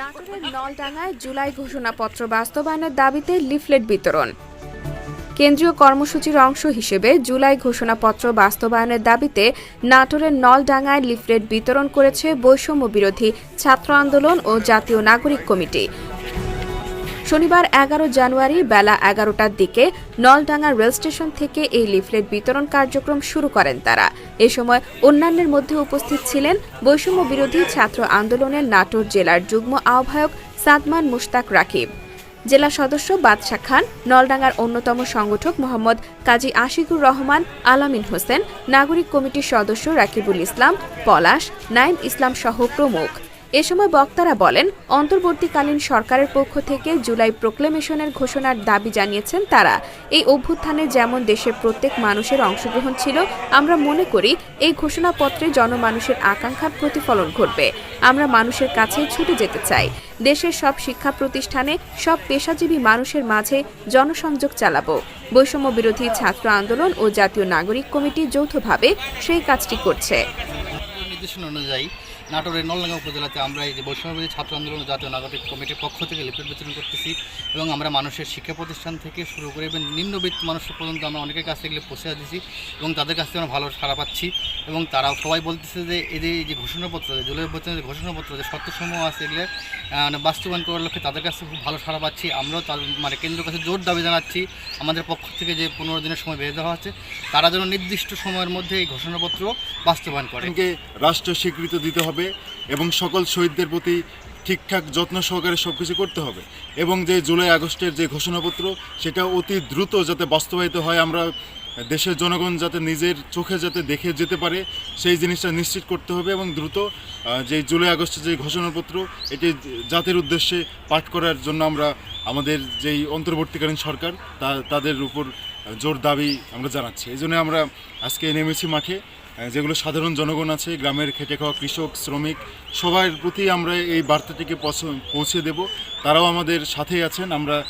নাটোরের নলডাঙ্গায় জুলাই ঘোষণাপত্র বাস্তবায়নের দাবিতে লিফলেট বিতরণ। কেন্দ্রীয় কর্মসূচির অংশ হিসেবে জুলাই ঘোষণাপত্র বাস্তবায়নের দাবিতে নাটোরের নলডাঙ্গায় লিফলেট বিতরণ করেছে বৈষম্য বিরোধী ছাত্র আন্দোলন ও জাতীয় নাগরিক কমিটি। শনিবার এগারো জানুয়ারি বেলা এগারোটার দিকে নলডাঙ্গা রেল স্টেশন থেকে এই লিফলেট বিতরণ কার্যক্রম শুরু করেন তারা। এ সময় অন্যান্যের মধ্যে উপস্থিত ছিলেন বৈষম্য বিরোধী ছাত্র আন্দোলনের নাটোর জেলার যুগ্ম আহ্বায়ক সাদমান মুশতাক রাকিব। জেলা সদস্য বাদশাহ খান, নলডাঙ্গার অন্যতম সংগঠক মোহাম্মদ কাজী আশিকুর রহমান, আলামিন হোসেন, নাগরিক কমিটির সদস্য রাকিবুল ইসলাম, পলাশ নাইম ইসলাম সহ প্রমুখ। এ সময় বক্তারা বলেন, অন্তর্বর্তীকালীন সরকারের পক্ষ থেকে জুলাই প্রোক্লেমেশনের ঘোষণার দাবি জানিয়েছেন তারা। এই অভ্যুত্থানে যেমন দেশের প্রত্যেক মানুষের অংশগ্রহণ ছিল, আমরা মনে করি এই ঘোষণাপত্রে জনমানুষের আকাঙ্ক্ষার প্রতিফলন ঘটবে। আমরা মানুষের কাছে ছুটে যেতে চাই। দেশের সব শিক্ষা প্রতিষ্ঠানে, সব পেশাজীবী মানুষের মাঝে জনসংযোগ চালাবো। বৈষম্য বিরোধী ছাত্র আন্দোলন ও জাতীয় নাগরিক কমিটি যৌথভাবে সেই কাজটি করছে। অনুযায়ী নাটোরের নলডাঙ্গা উপজেলাতে আমরা এই যে বৈষম্যবিরোধী ছাত্র আন্দোলন জাতীয় নাগরিক কমিটির পক্ষ থেকে লিফলেট বিতরণ করতেছি এবং আমরা মানুষের শিক্ষা প্রতিষ্ঠান থেকে শুরু করে এবং নিম্নবিত্ত মানুষ পর্যন্ত আমরা অনেকের কাছ থেকে পৌঁছে দিয়েছি এবং তাদের কাছ থেকে আমরা ভালো সাড়া পাচ্ছি এবং তারা সবাই বলতেছে যে এই যে এই যে ঘোষণাপত্র, যে জুলাই বছরের যে ঘোষণাপত্র, যে শর্তসমূহ আছে এগুলো মানে বাস্তবায়ন করার লক্ষ্যে তাদের কাছে খুব ভালো সাড়া পাচ্ছি। আমরাও তার মানে কেন্দ্রের কাছে জোর দাবি জানাচ্ছি। আমাদের পক্ষ থেকে যে পনেরো দিনের সময় বেঁধে দেওয়া হচ্ছে, তারা যেন নির্দিষ্ট সময়ের মধ্যে এই ঘোষণাপত্র বাস্তবায়ন করে। রাষ্ট্র স্বীকৃতি দিতে হবে এবং সকল শহীদদের প্রতি ঠিকঠাক, যত্ন সহকারে সব কিছু করতে হবে। এবং যে জুলাই আগস্টের যে ঘোষণাপত্র সেটা অতি দ্রুত যাতে বাস্তবায়িত হয়, আমরা দেশের জনগণ যাতে নিজের চোখে যাতে দেখে যেতে পারে, সেই জিনিসটা নিশ্চিত করতে হবে এবং দ্রুত যে জুলাই আগস্টের যে ঘোষণাপত্র, এটি জাতির উদ্দেশ্যে পাঠ করার জন্য আমরা আমাদের যেই অন্তর্বর্তীকালীন সরকার, তা, তাদের উপর জোর দাবি আমরা জানাচ্ছি। এই জন্য আমরা আজকে নেমেছি মাঠে যেগুলো সাধারণ জনগণ আছে, গ্রামের খেটে খাওয়া কৃষক, শ্রমিক সবার প্রতি আমরা এই বার্তাটিকে পৌঁছ- দেব। তারাও আমাদের সাথেই আছেন। আমরা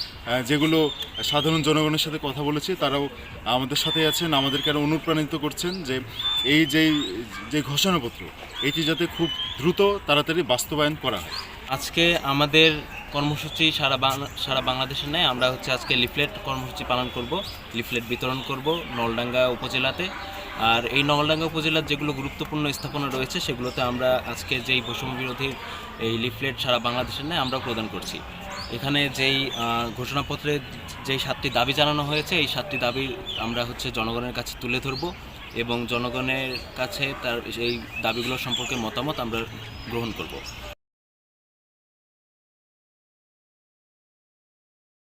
যেগুলো সাধারণ জনগণের সাথে কথা বলেছি, তারাও আমাদের সাথে আছেন। আমাদেরকে আরও অনুপ্রাণিত করছেন যে এই যে যে ঘোষণাপত্র, এটি যাতে খুব দ্রুত, তাড়াতাড়ি বাস্তবায়ন করা হয়। আজকে আমাদের কর্মসূচি সারা বাংলা সারা বাংলাদেশের নেয় আমরা হচ্ছে আজকে লিফলেট কর্মসূচি পালন করব, লিফলেট বিতরণ করব নলডাঙ্গা উপজেলাতে। আর এই নলডাঙ্গা উপজেলার যেগুলো গুরুত্বপূর্ণ স্থাপনা রয়েছে, সেগুলোতে আমরা আজকে যেই বৈষম্য বিরোধী এই লিফলেট সারা বাংলাদেশের নেয় আমরা প্রদান করছি। এখানে যেই ঘোষণাপত্রে যেই সাতটি দাবি জানানো হয়েছে, এই সাতটি দাবি আমরা হচ্ছে জনগণের কাছে তুলে ধরব এবং জনগণের কাছে তার এই দাবিগুলো সম্পর্কে মতামত আমরা গ্রহণ করব।